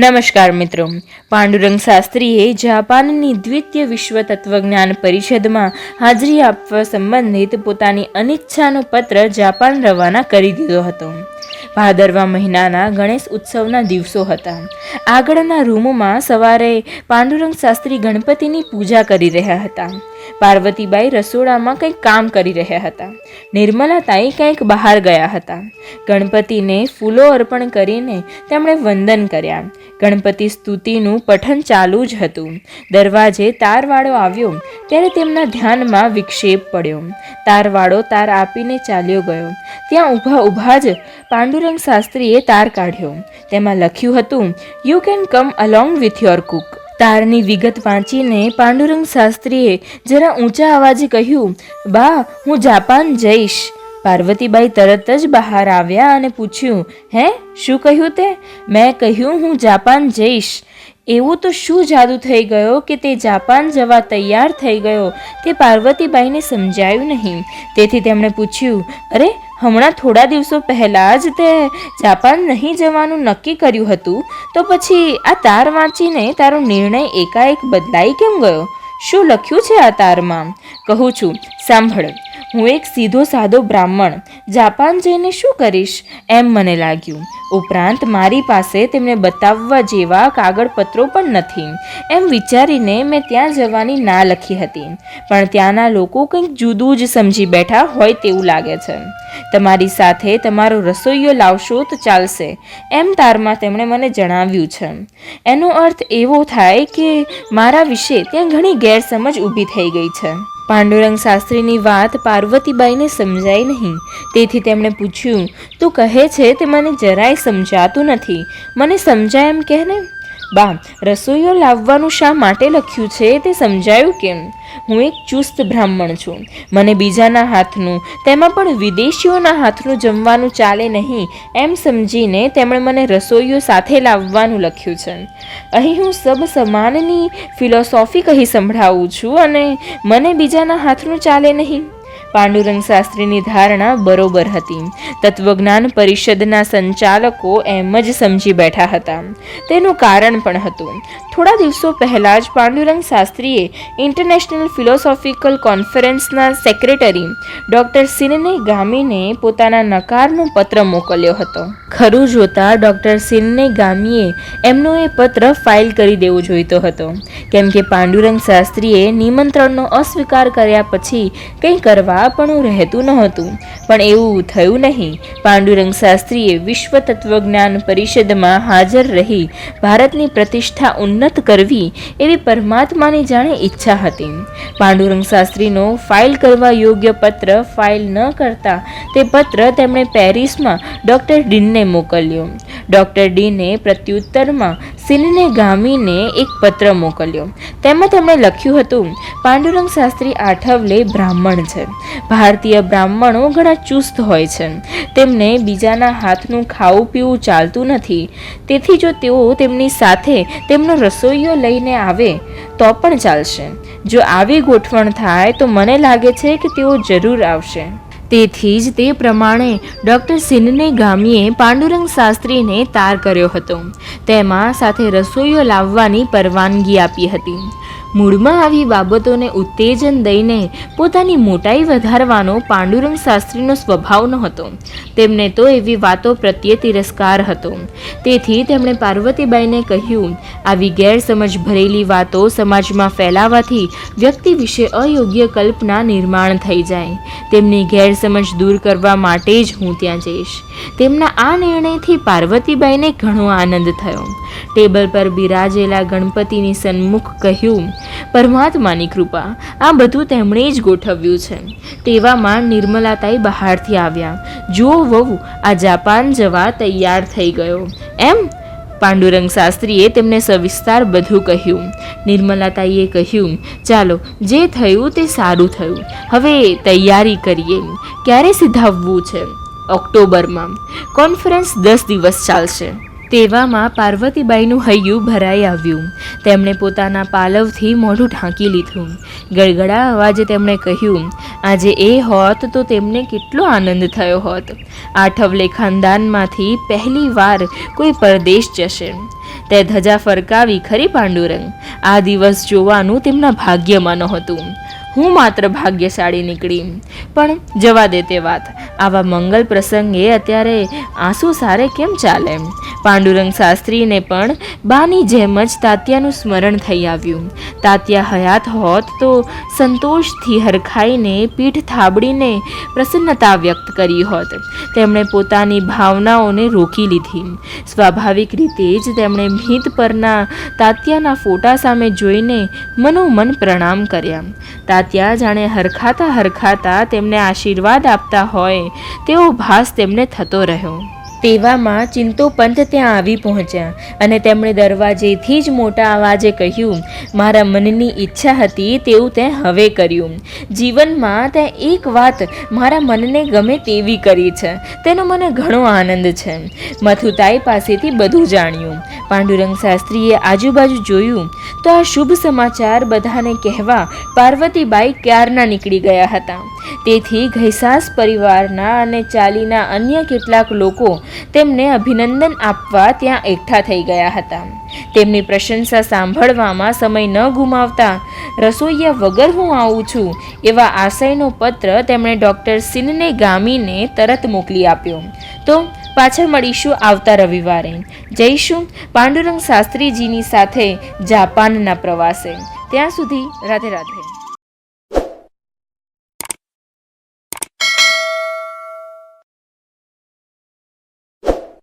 નમસ્કાર મિત્રો. પાંડુરંગ શાસ્ત્રીએ જાપાનની દ્વિતીય વિશ્વ તત્વજ્ઞાન પરિષદમાં હાજરી આપવા સંબંધિત પોતાની અનિચ્છાનો પત્ર જાપાન રવાના કરી દીધો હતો. ભાદરવા મહિનાના ગણેશ ઉત્સવના દિવસો હતા. આગળના રૂમમાં સવારે પાંડુરંગ શાસ્ત્રી ગણપતિની પૂજા કરી રહ્યા હતા. પાર્વતીબાઈ રસોડામાં કંઈક કામ કરી રહ્યા હતા. નિર્મલાતાઈ કંઈક બહાર ગયા હતા. ગણપતિને ફૂલો અર્પણ કરીને તેમણે વંદન કર્યા. ગણપતિ સ્તુતિનું પઠન ચાલુ જ હતું. દરવાજે તારવાળો આવ્યો, ત્યારે તેમના ધ્યાનમાં વિક્ષેપ પડ્યો. તારવાળો તાર આપીને ચાલ્યો ગયો. ત્યાં ઊભા ઊભા જ પાંડુરંગ શાસ્ત્રીએ તાર કાઢ્યો. તેમાં લખ્યું હતું you can come along with your cook તારની વિગત વાંચીને પાંડુરંગ શાસ્ત્રીએ જરા ઊંચા અવાજે કહ્યું, બા, હું જાપાન જઈશ. પાર્વતીબાઈ તરત જ બહાર આવ્યા અને પૂછ્યું, હે, શું કહ્યું તે? મેં કહ્યું હું જાપાન જઈશ. એવું તો શું જાદુ થઈ ગયો કે તે જાપાન જવા તૈયાર થઈ ગયો? તે પાર્વતીબાઈને સમજાયું નહીં. તેથી તેમણે પૂછ્યું, અરે, હમણાં થોડા દિવસો પહેલાં જ તે જાપાન નહીં જવાનું નક્કી કર્યું હતું? તો પછી આ તાર વાંચીને તારો નિર્ણય એકાએક બદલાઈ કેમ ગયો? શું લખ્યું છે આ તારમાં? કહું છું, સાંભળ. હું એક સીધો સાદો બ્રાહ્મણ. જાપાન જઈને શું કરીશ? એમ મને લાગ્યું. ઉપરાંત મારી પાસે તેમને બતાવવા જેવા કાગળપત્રો પણ નથી. એમ વિચારીને મેં ત્યાં જવાની ના લખી હતી. પણ ત્યાંના લોકો કંઈક જુદું જ સમજી બેઠા હોય તેવું લાગે છે. તમારી સાથે તમારો રસોઈયો લાવશો તો ચાલશે. એમ તારમાં તેમણે મને જણાવ્યું છે. એનો અર્થ એવો થાય કે મારા વિશે ત્યાં ઘણી ગેરસમજ ઊભી થઈ ગઈ છે. પાંડુરંગ શાસ્ત્રીની વાત પાર્વતીબાઈને સમજાઈ નહીં. તેથી તેમણે પૂછ્યું, તું કહે છે તે મને જરાય સમજાતું નથી. મને સમજાય એમ કહે ને? બા રસોઈઓ લાવવાનું શા માટે લખ્યું છે તે સમજાયું કેમ? હું એક ચુસ્ત બ્રાહ્મણ છું. મને બીજાના હાથનું, તેમાં પણ વિદેશીઓના હાથનું જમવાનું ચાલે નહીં, એમ સમજીને તેમણે મને રસોઈઓ સાથે લાવવાનું લખ્યું છે. અહીં હું સબ સમાનની ફિલોસોફી કહી સંભળાવું છું અને મને બીજાના હાથનું ચાલે નહીં. પાંડુરંગ શાસ્ત્રીની ધારણા બરોબર હતી. તત્વજ્ઞાન પરિષદના સંચાલકો એમ જ સમજી બેઠા હતા. તેનું કારણ પણ હતું. થોડા દિવસો પહેલાં જ પાંડુરંગ શાસ્ત્રીએ ઇન્ટરનેશનલ ફિલોસોફિકલ કોન્ફરન્સના સેક્રેટરી ડૉક્ટર સિનને ગામીને પોતાના નકારનો પત્ર મોકલ્યો હતો. ખરું જોતા ડૉક્ટર સિનને ગામીએ એમનો એ પત્ર ફાઇલ કરી દેવો જોઈતો હતો. કેમ કે પાંડુરંગ શાસ્ત્રીએ નિમંત્રણનો અસ્વીકાર કર્યા પછી કંઈ કરવા પણ રહેતું નહોતું. પણ એવું થયું નહીં. પાંડુરંગ શાસ્ત્રીએ વિશ્વ તત્વજ્ઞાન પરિષદમાં હાજર રહી, ભારતની પ્રતિષ્ઠા ઉન્નત કરવી એવી પરમાત્માની જાણે ઈચ્છા હતી. પાંડુરંગ શાસ્ત્રીનો ફાઇલ કરવા યોગ્ય પત્ર ફાઇલ ન કરતા તે પત્ર તેમણે પેરિસમાં ડૉક્ટર ડીનને મોકલ્યો. ડૉક્ટર ડીને પ્રત્યુત્તરમાં સિનને ગામીને એક પત્ર મોકલ્યો. તેમાં તેમણે લખ્યું હતું, પાંડુરંગ શાસ્ત્રી આઠવલે બ્રાહ્મણ છે. ભારતીય બ્રાહ્મણો ઘણા ચુસ્ત હોય છે. તેમને બીજાના હાથનું ખાવું પીવું ચાલતું નથી. તેથી જો તેઓ તેમની સાથે તેમનો રસોઈયો લઈને આવે, તો પણ ચાલશે. જો આવી ગોઠવણ થાય, તો મને લાગે છે કે તેઓ જરૂર આવશે. તેથી જ તે પ્રમાણે ડૉક્ટર સિંહને ગામીએ પાંડુરંગ શાસ્ત્રીને તાર કર્યો હતો. તેમાં સાથે રસોઈયો લાવવાની પરવાનગી આપી હતી. મૂળમાં આવી બાબતોને ઉત્તેજન દઈને પોતાની મોટાઈ વધારવાનો પાંડુરંગ શાસ્ત્રીનો સ્વભાવ ન હતો તેમને તો એવી વાતો પ્રત્યે તિરસ્કાર હતો. તેથી તેમણે પાર્વતીબાઈને કહ્યું, આવી ગેરસમજ ભરેલી વાતો સમાજમાં ફેલાવાથી વ્યક્તિ વિશે અયોગ્ય કલ્પના નિર્માણ થઈ જાય. તેમની ગેરસમજ દૂર કરવા માટે જ હું ત્યાં જઈશ. તેમના આ નિર્ણયથી પાર્વતીબાઈને ઘણો આનંદ થયો. ટેબલ પર બિરાજેલા ગણપતિની સન્મુખ કહ્યું પરમાત્માની કૃપા. આ બધું તેમણે જ ગોઠવ્યું છે. તેવામાં નિર્મલાતાઈ બહારથી આવ્યા. જુઓ વહુ, આ જાપાન જવા તૈયાર થઈ ગયો. એમ પાંડુરંગ શાસ્ત્રીએ તેમને સવિસ્તાર બધું કહ્યું. નિર્મલાતાઈએ કહ્યું, ચાલો, જે થયું તે સારું થયું. હવે તૈયારી કરીએ. ક્યારે સિધાવવું છે? ઓક્ટોબરમાં. કોન્ફરન્સ દસ દિવસ ચાલશે. તેવામાં પાર્વતીબાઈનું હૈયું ભરાઈ આવ્યું. તેમણે પોતાના પાલવથી મોઢું ઢાંકી લીધું. ગળગળા અવાજે તેમણે કહ્યું, આજે એ હોત તો તેમને કેટલો આનંદ થયો હોત. આઠવલે ખાનદાનમાંથી પહેલી વાર કોઈ પરદેશ જશે. તે ધજા ફરકાવી ખરી પાંડુરંગ. આ દિવસ જોવાનું તેમના ભાગ્યમાં નહોતું. હું માત્ર ભાગ્યશાળી નીકળી. પણ જવા દે તે વાત. આવા મંગલ પ્રસંગે અત્યારે આંસુ સારે કેમ ચાલે? પાંડુરંગ શાસ્ત્રીને પણ બાની જેમ જ તાત્યાનું સ્મરણ થઈ આવ્યું. તાત્યા હયાત હોત તો સંતોષથી હરખાઈને પીઠ થાબડીને પ્રસન્નતા વ્યક્ત કરી હોત. તેમણે પોતાની ભાવનાઓને રોકી લીધી. સ્વાભાવિક રીતે જ તેમણે ભીત પરના તાત્યાના ફોટા સામે જોઈને મનોમન પ્રણામ કર્યા. તાત્યા જાણે હરખાતા હરખાતા તેમને આશીર્વાદ આપતા હોય તેવો ભાસ તેમને થતો રહ્યો. તેવામાં ચિંતોપંત ત્યાં આવી પહોંચ્યા અને તેમણે દરવાજેથી જ મોટા અવાજે કહ્યું, મારા મનની ઈચ્છા હતી તેવું તે હવે કર્યું. જીવનમાં તે એક વાત મારા મનને ગમે તેવી કરી છે. તેનો મને ઘણો આનંદ છે. મથુતાઈ પાસેથી બધું જાણ્યું. પાંડુરંગ શાસ્ત્રીએ આજુબાજુ જોયું તો આ શુભ સમાચાર બધાને કહેવા પાર્વતીબાઈ ક્યારના નીકળી ગયા હતા. તેથી ઘૈસાસ પરિવારના અને ચાલીના અન્ય કેટલાક લોકો તેમને અભિનંદન આપવા ત્યાં એકઠા થઈ ગયા હતા. તેમની પ્રશંસા સાંભળવામાં સમય ન ગુમાવતા, રસોઈયા વગર હું આવું છું? એવા આશયનો પત્ર તેમણે ડૉક્ટર સિનને ગામીને તરત મોકલી આપ્યો. તો પાછા મળીશું આવતા રવિવારે. જઈશું પાંડુરંગ શાસ્ત્રીજીની સાથે જાપાનના પ્રવાસે. ત્યાં સુધી રાધે રાધે.